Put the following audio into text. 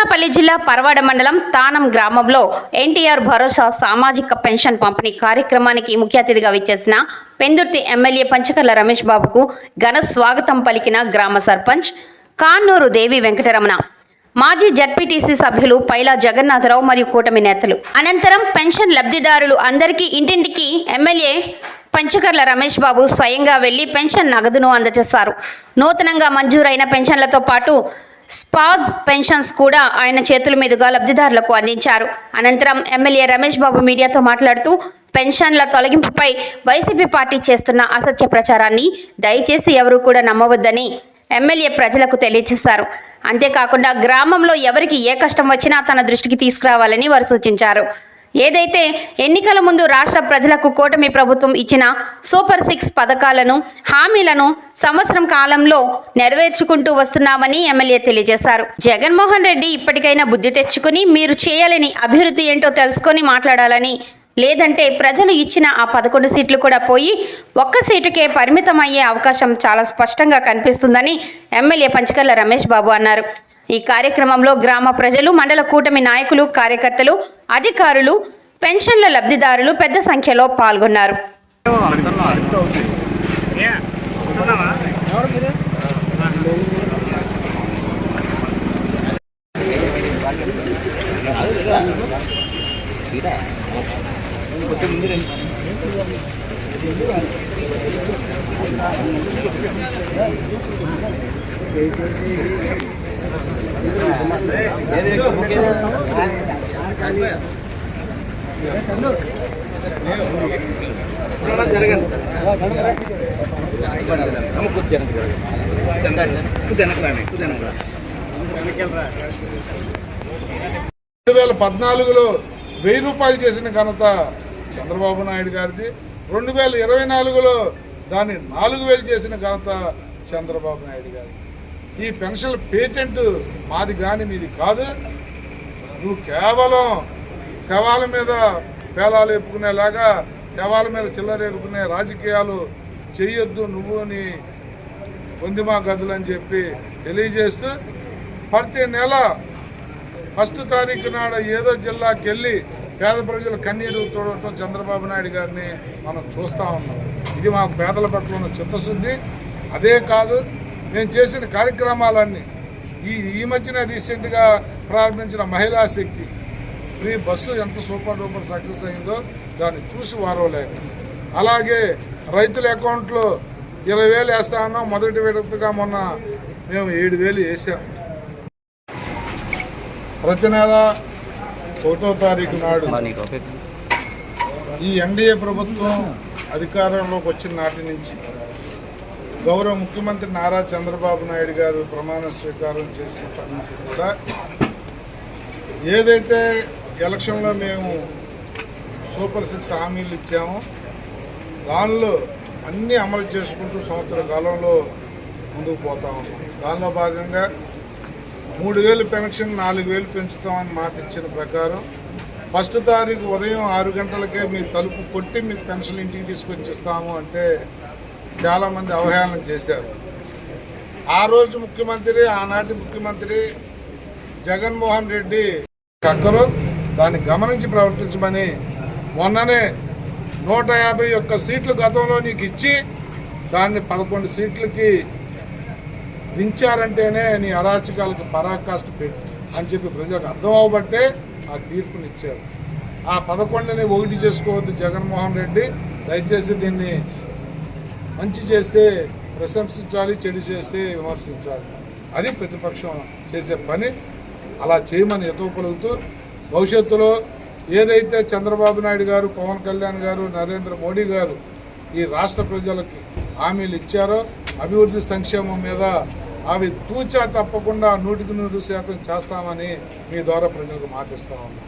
అనకాపల్లి జిల్లా పరవాడ మండలం తానం గ్రామంలో ఎన్టీఆర్ భరోసా సామాజిక పెన్షన్ పంపిణీ కార్యక్రమానికి ముఖ్య అతిథిగా విచ్చేసిన పెందుర్తి ఎమ్మెల్యే పంచకర్ల రమేష్ బాబుకు ఘన స్వాగతం పలికిన గ్రామ సర్పంచ్ కాన్నూరు దేవి వెంకటరమణ మాజీ జడ్పీటీసీ సభ్యులు పైలా జగన్నాథరావు మరియు కూటమి నేతలు. అనంతరం పెన్షన్ లబ్ధిదారులు అందరికీ ఇంటింటికి ఎమ్మెల్యే పంచకర్ల రమేష్ బాబు స్వయంగా వెళ్ళి పెన్షన్ నగదును అందజేశారు. నూతనంగా మంజూరైన పెన్షన్లతో పాటు స్పాజ్ పెన్షన్స్ కూడా ఆయన చేతుల మీదుగా లబ్ధిదారులకు అందించారు. అనంతరం ఎమ్మెల్యే రమేష్ బాబు మీడియాతో మాట్లాడుతూ పెన్షన్ల తొలగింపుపై వైసీపీ పార్టీ చేస్తున్న అసత్య ప్రచారాన్ని దయచేసి ఎవరూ కూడా నమ్మవద్దని ఎమ్మెల్యే ప్రజలకు తెలియజేశారు. అంతేకాకుండా గ్రామంలో ఎవరికి ఏ కష్టం వచ్చినా తన దృష్టికి తీసుకురావాలని వారు సూచించారు. ఏదైతే ఎన్నికల ముందు రాష్ట్ర ప్రజలకు కూటమి ప్రభుత్వం ఇచ్చిన సూపర్ సిక్స్ పథకాలను హామీలను సంవత్సరం కాలంలో నెరవేర్చుకుంటూ వస్తున్నామని ఎమ్మెల్యే తెలియజేశారు. జగన్మోహన్ రెడ్డి ఇప్పటికైనా బుద్ధి తెచ్చుకుని మీరు చేయాలని అభివృద్ధి ఏంటో తెలుసుకొని మాట్లాడాలని లేదంటే ప్రజలు ఇచ్చిన ఆ పదకొండు సీట్లు కూడా పోయి ఒక్క సీటుకే పరిమితం అయ్యే అవకాశం చాలా స్పష్టంగా కనిపిస్తుందని ఎమ్మెల్యే పంచకర్ల రమేష్ బాబు అన్నారు. ఈ కార్యక్రమంలో గ్రామ ప్రజలు మండల కూటమి నాయకులు కార్యకర్తలు అధికారులు పెన్షన్ల లబ్ధిదారులు పెద్ద సంఖ్యలో పాల్గొన్నారు. రెండు వేల పద్నాలుగులో వెయ్యి రూపాయలు చేసిన ఘనత చంద్రబాబు నాయుడు గారిది. రెండు వేల ఇరవై నాలుగులో దాన్ని నాలుగు వేలు చేసిన ఘనత చంద్రబాబు నాయుడు గారి ఈ పెన్షన్ పేటెంట్ మాది కానీ మీది కాదు. నువ్వు కేవలం శవాల మీద పేలాలు ఎప్పుకునేలాగా శవాల మీద చిల్లరేపుకునే రాజకీయాలు చేయొద్దు నువ్వు అని పొందిమా గదులు అని చెప్పి తెలియజేస్తూ ప్రతి నెల ఫస్ట్ తారీఖు నాడు ఏదో జిల్లాకి వెళ్ళి పేద ప్రజలు కన్నీరు తోడటం చంద్రబాబు నాయుడు గారిని మనం చూస్తూ ఉన్నాం. ఇది మాకు పేదల పట్ల ఉన్న చిత్తశుద్ధి. అదే కాదు నేను చేసిన కార్యక్రమాలన్నీ ఈ ఈ మధ్యన రీసెంట్గా ప్రారంభించిన మహిళా శక్తి. ఫ్రీ బస్సు ఎంత సూపర్ డూపర్ సక్సెస్ అయిందో దాన్ని చూసి వారవలేక. అలాగే రైతుల అకౌంట్లో ఇరవై వేలు వేస్తా ఉన్నాం మొదటి విడతగా మొన్న మేము ఏడు వేలు వేసాం. ప్రతి నెల ఒకటో తారీఖు నాడు ఈ ఎన్డీఏ ప్రభుత్వం అధికారంలోకి వచ్చిన నాటి నుంచి గౌరవ ముఖ్యమంత్రి నారా చంద్రబాబు నాయుడు గారు ప్రమాణ స్వీకారం చేసినప్పటి నుంచి కూడా ఏదైతే ఎలక్షన్లో మేము సూపర్ సిక్స్ హామీలు ఇచ్చామో దానిలో అన్నీ అమలు చేసుకుంటూ సంవత్సర కాలంలో ముందుకు పోతా ఉన్నాం. దానిలో భాగంగా మూడు వేలు పెన్షన్ నాలుగు వేలు పెంచుతామని మాట ఇచ్చిన ప్రకారం ఫస్ట్ తారీఖు ఉదయం ఆరు గంటలకే మీ తలుపు కొట్టి మీకు పెన్షన్ ఇంటికి తీసుకొచ్చి ఇస్తాము అంటే చాలామంది అవహేళన చేశారు. ఆ రోజు ముఖ్యమంత్రి ఆనాటి ముఖ్యమంత్రి జగన్మోహన్ రెడ్డి కక్కరు దాన్ని గమనించి ప్రవర్తించమని మొన్ననే నూట యాభై ఒక్క సీట్లు గతంలో నీకు ఇచ్చి దాన్ని పదకొండు సీట్లకి దించారంటేనే నీ అరాచకాలకు పరాకాష్ట పెట్టి అని చెప్పి ప్రజలకు అర్థం అవ్వబట్టే ఆ తీర్పునిచ్చారు ఆ పదకొండుని ఒకటి చేసుకోవద్దు జగన్మోహన్ రెడ్డి దయచేసి దీన్ని మంచి చేస్తే ప్రశంసించాలి చెడు చేస్తే విమర్శించాలి. అది ప్రతిపక్షం చేసే పని. అలా చేయమని ఎతో భవిష్యత్తులో ఏదైతే చంద్రబాబు నాయుడు గారు పవన్ కళ్యాణ్ గారు నరేంద్ర మోడీ గారు ఈ రాష్ట్ర ప్రజలకి హామీలు ఇచ్చారో అభివృద్ధి సంక్షేమం మీద అవి తూచా తప్పకుండా నూటికి నూరు శాతం చేస్తామని మీ ద్వారా ప్రజలకు మాటిస్తా ఉన్నాం.